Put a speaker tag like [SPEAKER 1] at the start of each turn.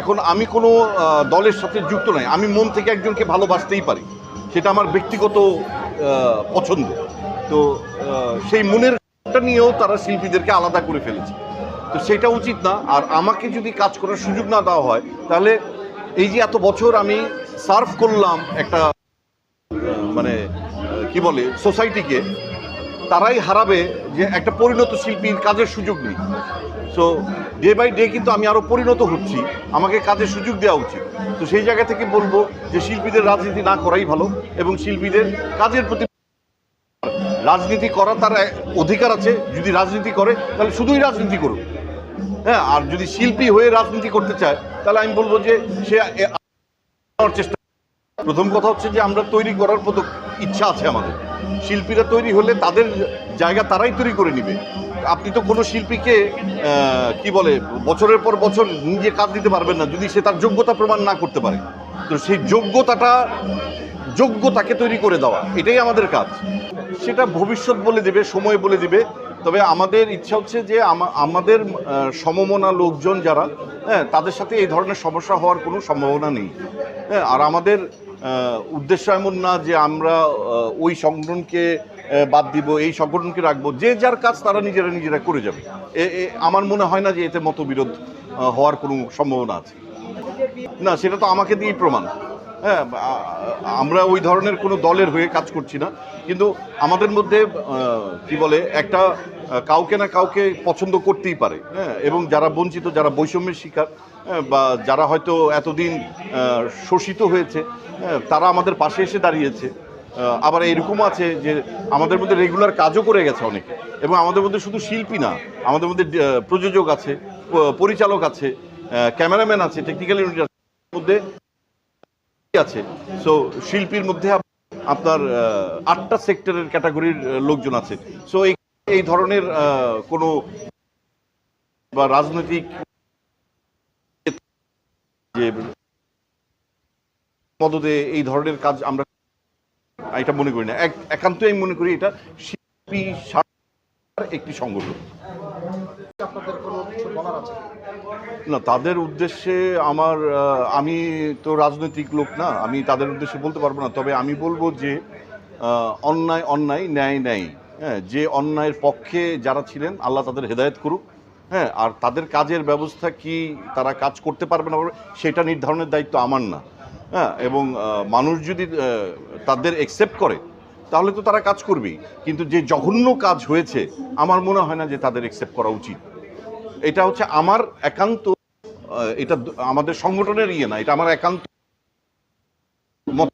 [SPEAKER 1] এখন আমি কোনো দলের সাথে যুক্ত নাই। আমি মন থেকে একজনকে ভালোবাসতেই পারি। সেটা আমার ব্যক্তিগত পছন্দ। তো সেই মনেরটা নিয়েও তারা শিল্পীদেরকে আলাদা করে ফেলেছে। তো সেটা উচিত না। আর আমাকে যদি কাজ করার সুযোগ না দেওয়া হয়, তাহলে এই যে এত বছর আমি সার্ভ করলাম একটা মানে কি বলে, সোসাইটিকে তারাই হারাবে যে একটা পরিণত শিল্পীর কাজের সুযোগ নেই সো ডে বাই ডে কিন্তু আমি আরও পরিণত হচ্ছি আমাকে কাজের সুযোগ দেওয়া উচিত তো সেই জায়গা থেকে বলব যে শিল্পীদের রাজনীতি না করাই ভালো এবং শিল্পীদের কাজের প্রতি রাজনীতি করা তার অধিকার আছে যদি রাজনীতি করে তাহলে শুধুই রাজনীতি করুক হ্যাঁ আর যদি শিল্পী হয়ে রাজনীতি করতে চায় তাহলে আমি বলব যে সে চেষ্টা প্রথম কথা হচ্ছে যে আমরা তৈরি করার মতো ইচ্ছা আছে আমাদের শিল্পীরা তৈরি হলে তাদের জায়গা তারাই তৈরি করে নিবে। আপনি তো কোনো শিল্পীকে কি বলে, বছরের পর বছর নিজে কাজ দিতে পারবেন না, যদি সে তার যোগ্যতা প্রমাণ না করতে পারে। তো সেই যোগ্যতাটা, যোগ্যতাকে তৈরি করে দেওয়া, এটাই আমাদের কাজ। সেটা ভবিষ্যৎ বলে দেবে, সময় বলে দিবে তবে আমাদের ইচ্ছা হচ্ছে যে আমাদের সমমনা লোকজন যারা হ্যাঁ তাদের সাথে এই ধরনের সমস্যা হওয়ার কোনো সম্ভাবনা নেই। হ্যাঁ আর আমাদের উদ্দেশ্য এমন না যে আমরা ওই সংগঠনকে বাদ দিব, এই সংগঠনকে রাখব। যে যার কাজ তারা নিজেরা নিজেরা করে যাবে। আমার মনে হয় না যে এতে মতবিরোধ হওয়ার কোনো সম্ভাবনা আছে। না, সেটা তো আমাকে দিয়েই প্রমাণ। হ্যাঁ আমরা ওই ধরনের কোনো দলের হয়ে কাজ করছি না। কিন্তু আমাদের মধ্যে কি বলে একটা কাউকে না কাউকে পছন্দ করতেই পারে হ্যাঁ এবং যারা বঞ্চিত যারা বৈষম্যের শিকার হ্যাঁ, বা যারা হয়তো এতদিন শোষিত হয়েছে হ্যাঁ, তারা আমাদের পাশে এসে দাঁড়িয়েছে। আবার এরকম আছে যে আমাদের মধ্যে রেগুলার কাজও করে গেছে অনেকে এবং আমাদের মধ্যে শুধু শিল্পী না আমাদের মধ্যে প্রযোজক আছে পরিচালক আছে ক্যামেরাম্যান আছে টেকনিক্যাল ইউনিট মধ্যে আছে? সো শিল্পীর মধ্যে আপনার আটটা সেক্টরের ক্যাটাগরির লোকজন আছে। সো এই ধরনের কোনো বা রাজনৈতিক মদতে এই ধরনের কাজ আমরা এটা মনে করি না। এক- একান্তই আমি মনে করি এটা শিল্পী একটি সংগঠন। না তাদের উদ্দেশ্যে আমার আমি তো রাজনৈতিক লোক না আমি তাদের উদ্দেশ্যে বলতে পারব না। তবে আমি বলব যে অন্যায় অন্যায় ন্যায় ন্যায়। হ্যাঁ যে অন্যায়ের পক্ষে যারা ছিলেন আল্লাহ তাদের হেদায়েত করুক। হ্যাঁ আর তাদের কাজের ব্যবস্থা কি তারা কাজ করতে পারবে না সেটা নির্ধারণের দায়িত্ব আমার না। হ্যাঁ এবং মানুষ যদি তাদের একসেপ্ট করে তাহলে তো তারা কাজ করবেই। কিন্তু যে জঘন্য কাজ হয়েছে, আমার মনে হয় না যে তাদের একসেপ্ট করা উচিত। এটা হচ্ছে আমার একান্ত এটা আমাদের সংগঠনের ইয়ে না, এটা আমার একান্ত মত।